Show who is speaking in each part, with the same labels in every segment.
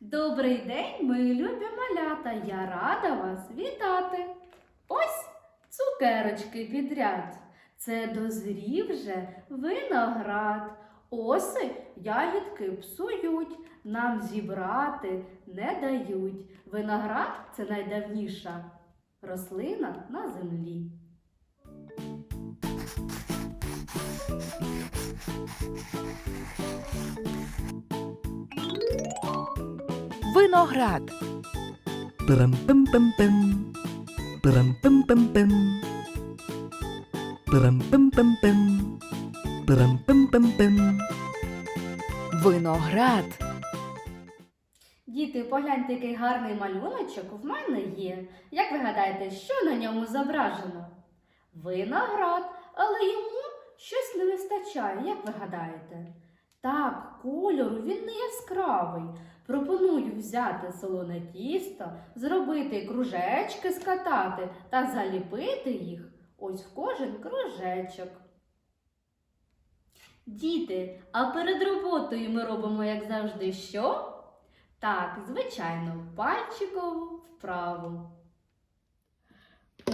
Speaker 1: Добрий день, мої любі малята! Я рада вас вітати. Ось цукерочки підряд. Це дозрів вже виноград. Оси ягідки псують, нам зібрати не дають. Виноград це найдавніша рослина на землі.
Speaker 2: Виноград.
Speaker 3: Пирам-пим-пим-пим. Пирам-пим-пим-пим. Пирам-пим-пим-пим. Пирам-пим-пим-пим.
Speaker 2: Виноград.
Speaker 1: Діти, погляньте, який гарний малюночок в мене є. Як ви гадаєте, що на ньому зображено? Виноград, але йому щось не вистачає, як ви гадаєте? Так, кольору він не яскравий. Пропоную взяти солоне тісто, зробити кружечки, скатати та заліпити їх ось в кожен кружечок. Діти, а перед роботою ми робимо, як завжди, що? Так, звичайно, пальчикову вправу.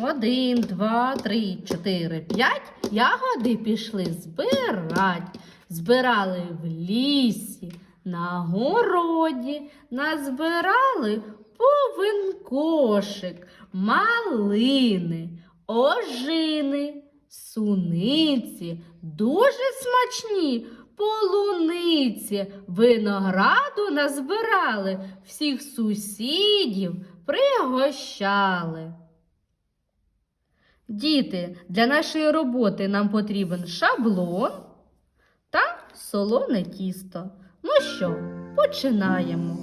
Speaker 1: Один, два, три, чотири, п'ять. Ягоди пішли збирать. Збирали в лісі, на городі, назбирали повен кошик, малини, ожини, суниці, дуже смачні полуниці, винограду назбирали, всіх сусідів пригощали. Діти, для нашої роботи нам потрібен шаблон солоне тісто. Ну що, починаємо.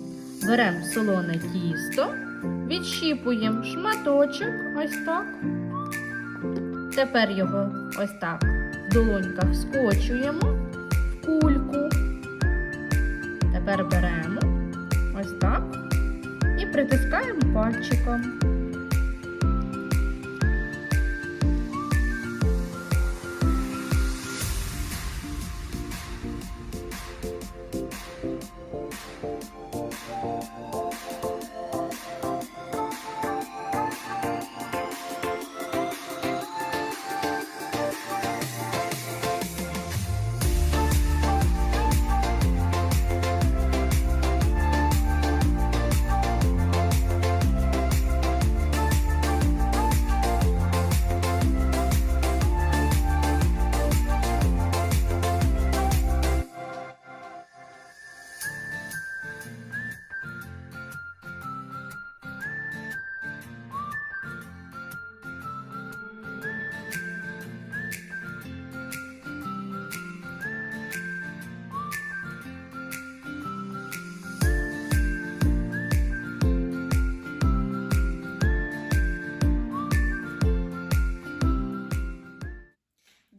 Speaker 1: Беремо солоне тісто, відщіпуємо шматочок, ось так. Тепер його ось так в долоньках скочуємо в кульку. Тепер беремо ось так і притискаємо пальчиком.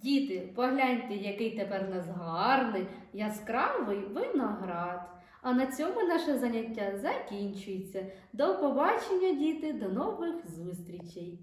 Speaker 1: Діти, погляньте, який тепер у нас гарний, яскравий виноград. А на цьому наше заняття закінчується. До побачення, діти, до нових зустрічей!